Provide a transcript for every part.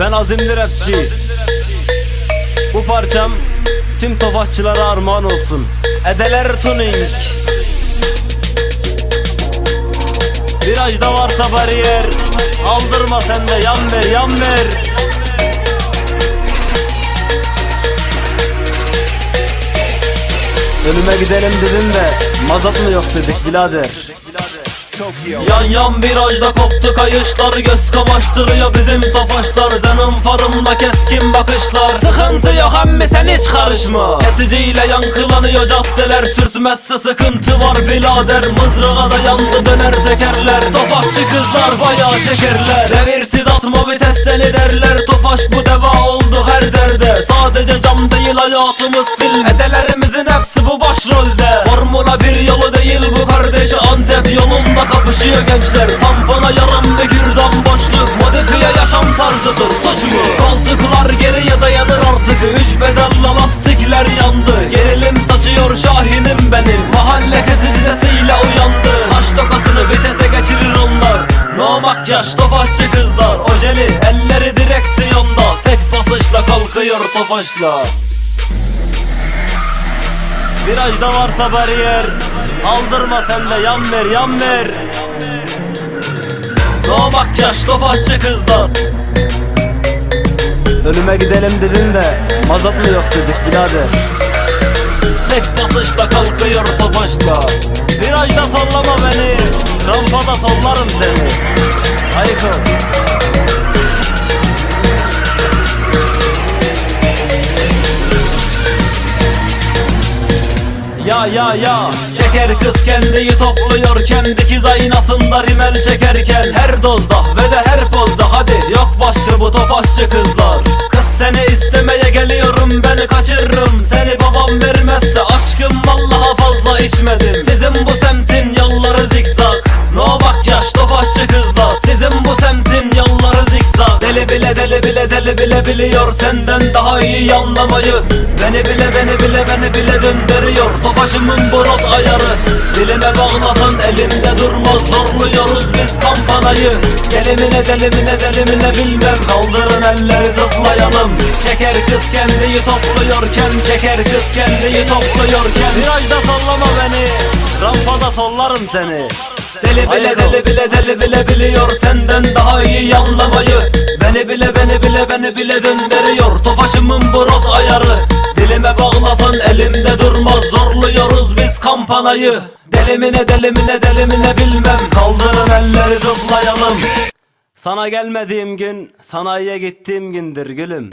Ben azimli rapçi Bu parçam tüm tofaşçılara armağan olsun. Edeler tuning. Virajda varsa bariyer Aldırma sen de yan ver yan ver. Ölüme gidelim dedin de Mazat mı yok dedik birader Yan yan virajda koptu kayışlar Göz kamaştırıyor bizim tofaşlar Senin farımda keskin bakışlar. Sıkıntı yok emmi sen hiç karışma. Kesiciyle yankılanıyor caddeler Sürtmezse sıkıntı var birader. Mızrağa da yandı döner tekerler. Tofaşçı kızlar bayağı şekerler. Devirsiz atma vites deli derler Tofaş bu deva oldu her Sadece cam değil hayatımız film. Edelerimizin hepsi bu başrolde. Formula bir yolu değil bu kardeşi. Antep yolunda kapışıyor gençler. Tampona yarım bir kürdan boşluk. Modifiye yaşam tarzıdır suç mu? Koltuklar geriye dayanır artık. Üç pedalla lastikler yandı. Gerilim saçıyor şahinim benim. Mahalle kesici sesiyle uyandı. Saç tokasını vitese geçirir onlar. No makyaj tofaşçı kızlar. Ojeli kalkıyor tofaşla. Virajda varsa bariyer Aldırma sen de yan ver yan ver. No makyaj tofaşçı kızlar. Ölüme gidelim dedin de Mazat mı yok dedik birader. Tek basışla kalkıyor tofaşla. Virajda sallama beni Rampada sallarım seni. Hayko Ya ya ya. Çeker kız kendiyi topluyorken Dikiz aynasında rimel çekerken. Her dozda ve de her pozda Hadi yok başka bu tofaşçı kızlar. Kız seni istemeye geliyorum Ben kaçırırım. Seni babam vermezse Deli bile deli bile deli bile biliyor Senden daha iyi anlamayı. Beni bile beni bile beni bile döndürüyor. Tofaşımın bu rot ayarı. Dilime bağlasan elimde durmaz. Zorluyoruz biz kampanayı. Delimine delimine delimine bilmem. Kaldırın elleri zıplayalım. Çeker kız kendiyi topluyorken Çeker kız kendiyi topluyorken. Virajda sallama beni. Rampada sollarım seni Deli bile deli bile deli bile biliyor Senden daha iyi anlamayı. Beni bile beni bile beni bile döndürüyor. Tofaşımın bu rot ayarı. Dilime bağlasan elimde durmaz. Zorluyoruz biz kampanayı. Delimine delimine delimine bilmem. Kaldırın elleri zıplayalım. Sana gelmediğim gün Sanayiye gittiğim gündür gülüm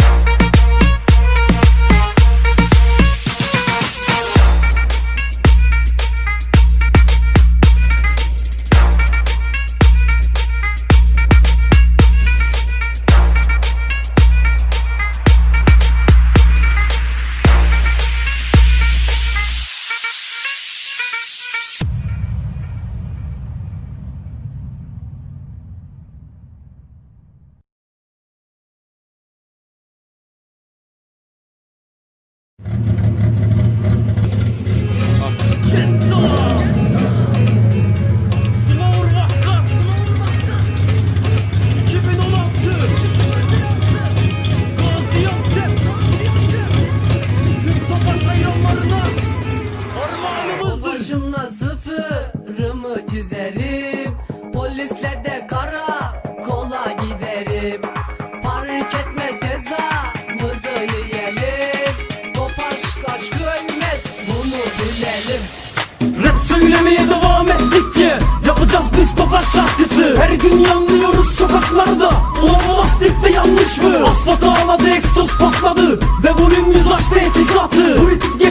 çizerim Polisle de kara kola giderim. Fark etmez cezamızı yiyelim. Tofaş kaç ölmez bunu bilelim. Rap söylemeye devam ettikçe Yapacağız biz Topaş şarkısı. Her gün yanlıyoruz sokaklarda. Ulan bu lastikte yanlış mı? Asfaltı ağladı